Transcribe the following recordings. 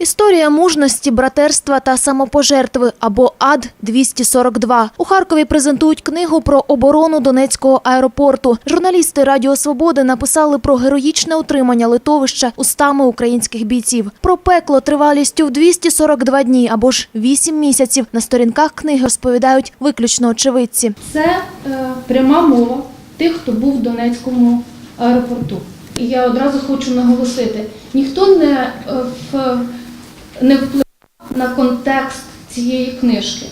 Історія мужності, братерства та самопожертви або АД 242 У Харкові презентують книгу про оборону Донецького аеропорту. Журналісти Радіо Свободи написали про героїчне утримання литовища устами українських бійців. Про пекло тривалістю в 242 дні або ж 8 місяців. На сторінках книги розповідають виключно очевидці. Це е, пряма мова тих, хто був в Донецькому аеропорту. І я одразу хочу наголосити: ніхто не, е, в, не впливав на контекст цієї книжки.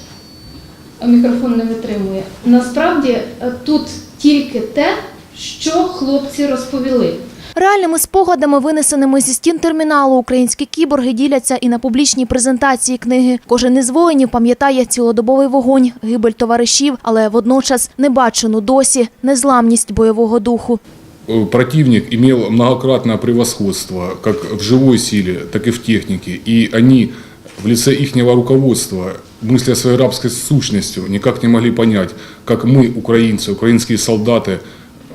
Мікрофон не витримує. Насправді е, тут тільки те, що хлопці розповіли. Реальними спогадами, винесеними зі стін терміналу, українські кіборги діляться і на публічній презентації книги. Кожен із воїнів пам'ятає цілодобовий вогонь, гибель товаришів, але водночас небачену досі незламність бойового духу. Э, Противник имел многократное превосходство как в живой силе, так и в технике. И они в лице ихнего руководства, мысля своей рабской сущностью, никак не могли понять, как мы, украинцы, украинские солдаты,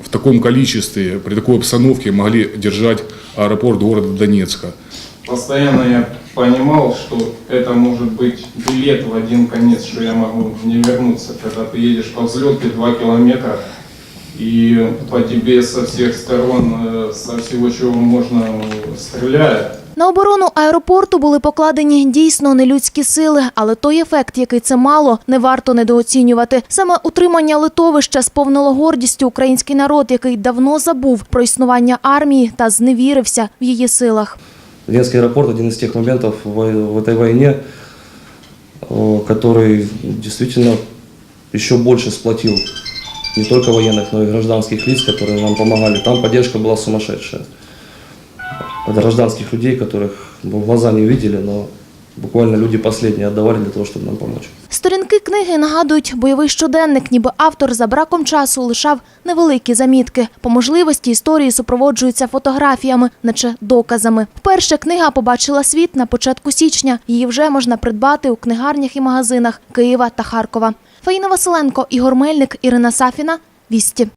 в таком количестве, при такой обстановке могли держать аэропорт города Донецка. Постоянно я понимал, что это может быть билет в один конец, что я могу не вернуться, когда ты едешь по взлетке 2 километра, и по тебе со всех сторон, э, со всего чего можно, э, стреляют. На оборону аеропорту були покладені дійсно нелюдські сили, але той ефект, який це мало, не варто недооцінювати. Саме утримання литовища сповнило гордістю український народ, який давно забув про існування армії та зневірився в її силах. Ленинский аэропорт один из тех моментов в, в этой войне, э, который действительно еще больше сплотил не только военных, но и гражданских лиц, которые нам помогали. Там поддержка была сумасшедшая. От гражданских людей, которых мы в глаза не видели, но буквально люди последние отдавали для того, чтобы нам помочь. Сторінки книги нагадують бойовий щоденник, ніби автор за браком часу лишав невеликі замітки. По можливості історії супроводжуються фотографіями, наче доказами. Вперше книга побачила світ на початку січня. Її вже можна придбати у книгарнях і магазинах Києва та Харкова. Фаїна Василенко, Ігор Мельник, Ірина Сафіна. Вісті.